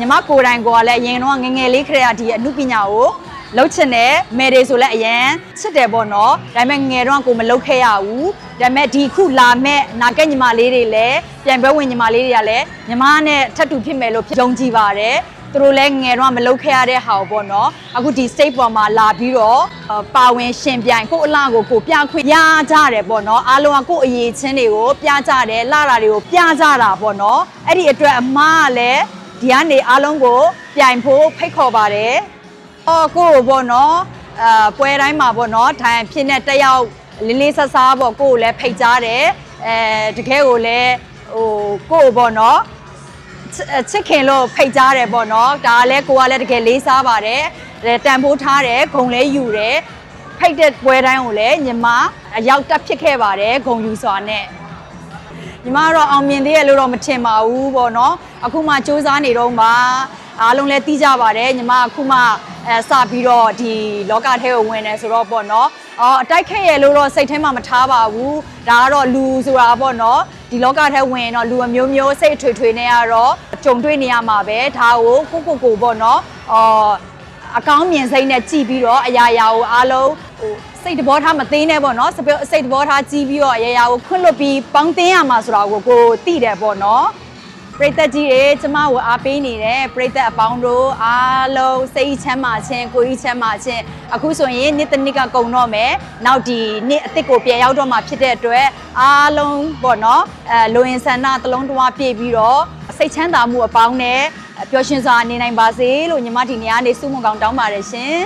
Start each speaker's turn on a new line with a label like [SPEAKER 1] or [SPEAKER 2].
[SPEAKER 1] ညီမကိုယ်တိုင်ကိုကလည်းအရင်တော့ငယ်ငယ်လေးခရေဒီအမှုပညာကိုလှုပ်ချင်တယ်မယ်တွေဆိုလည်းအရင်ချစ်တယ်ပေါ့နော်ဒါပေမဲ့ငယ်တော့ကိုမလှုပ်ခဲ့ရဘူးဒါပေမဲ့ဒီခုလာမဲ့နာကက်ညီမလေးတွေလည်းပြန်ပွဲဝင်ညီမလေးတွေကလည်းညီမနဲ့ထပ်တူဖြစ်မယ်လို့ယုံကြည်ပါတယ်သူတို့လည်းငယ်တော့မလှုပ်ခဲ့ရတဲ့ဟာကိုပေါ့နော်အခုဒီ state ပေါ်မှာလာပြီးတော့အာပါဝင်ရှင်ပြိုင်ကိုယ့်အလားကိုကိုပြခွင့်ရကြတယ်ပေါ့နော်အားလုံးကကိုယ့်အရေးချင်းတွေကိုပြကြတယ်လှတာတွေကိုပြကြတာပေါ့နော်အဲ့ဒီအတွက်အမကလည်း ဒီကနေအားလုံးကိုပြိုင်ဖို့ဖိတ်ခေါ်ပါတယ်။အော်ကိုကိုပေါ့နော်အာပွဲတိုင်းမှာပေါ့နော်ထိုင်ဖြစ်နေတက်ရောက်လေးလေးဆဆာပေါ့ကိုကိုလည်းဖိတ်ကြားတယ်။အဲတကယ်ကိုလည်းဟိုကိုကိုပေါ့နော်ချစ်ချစ်ခင်လို့ဖိတ်ကြားတယ်ပေါ့နော်။ဒါကလည်းကိုကလည်းတကယ်လေးစားပါတယ်။အဲတန်ဖိုးထားတယ်ဂုံလည်းယူတယ်။ဖိတ်တဲ့ပွဲတိုင်းကိုလည်းညီမအရောက်တက်ဖြစ်ခဲ့ပါတယ်ဂုံယူစွာနဲ့။ ညီမကတော့အောင်မြင်သေးရလို့တော့မထင်ပါဘူးပေါ့နော်အခုမှစူးစမ်းနေတော့မှအားလုံးလည်းသိကြပါတယ်ညီမအခုမှအဲစပြီးတော့ဒီလောကထဲကိုဝင်နေဆိုတော့ပေါ့နော်အော်အတိုက်ခက်ရလို့တော့စိတ်ထဲမှာမထားပါဘူးဒါကတော့လူဆိုတာပေါ့နော်ဒီလောကထဲဝင်တော့လူအမျိုးမျိုးစိတ်အထွေထွေနဲ့ကတော့ကြုံတွေ့နေရမှာပဲဒါကိုကိုကိုကိုပေါ့နော်အော်အကောင်းမြင်စိတ်နဲ့ကြည်ပြီးတော့အရာရာကိုအားလုံးဟို စိတ်တဘောထားမသိနဲ့ပေါ့နော်စပယ်စိတ်တဘောထားကြည်ပြီးတော့အရာရာကိုခွင့်လွတ်ပြီးပေါင်းသင်းရမှာဆိုတာကိုကိုသိတယ်ပေါ့နော်ပရိသတ်ကြီးတွေကျမကိုအားပေးနေတဲ့ပရိသတ်အပေါင်းတို့အားလုံးစိတ်ချမ်းသာခြင်းကိုယ်ကြီးချမ်းသာခြင်းအခုဆိုရင်နေ့တစ်နေ့ကကုန်တော့မယ်နောက်ဒီနေ့အစ်စ်ကိုပြန်ရောက်တော့မှာဖြစ်တဲ့အတွက်အားလုံးပေါ့နော်အဲလိုရင်ဆန္ဒတစ်လုံးတစ်ဝါပြည့်ပြီးတော့စိတ်ချမ်းသာမှုအပေါင်းနဲ့ပျော်ရွှင်စွာနေနိုင်ပါစေလို့ညီမဒီနေ့ကနေစုမုံကောင်တောင်းပါတယ်ရှင်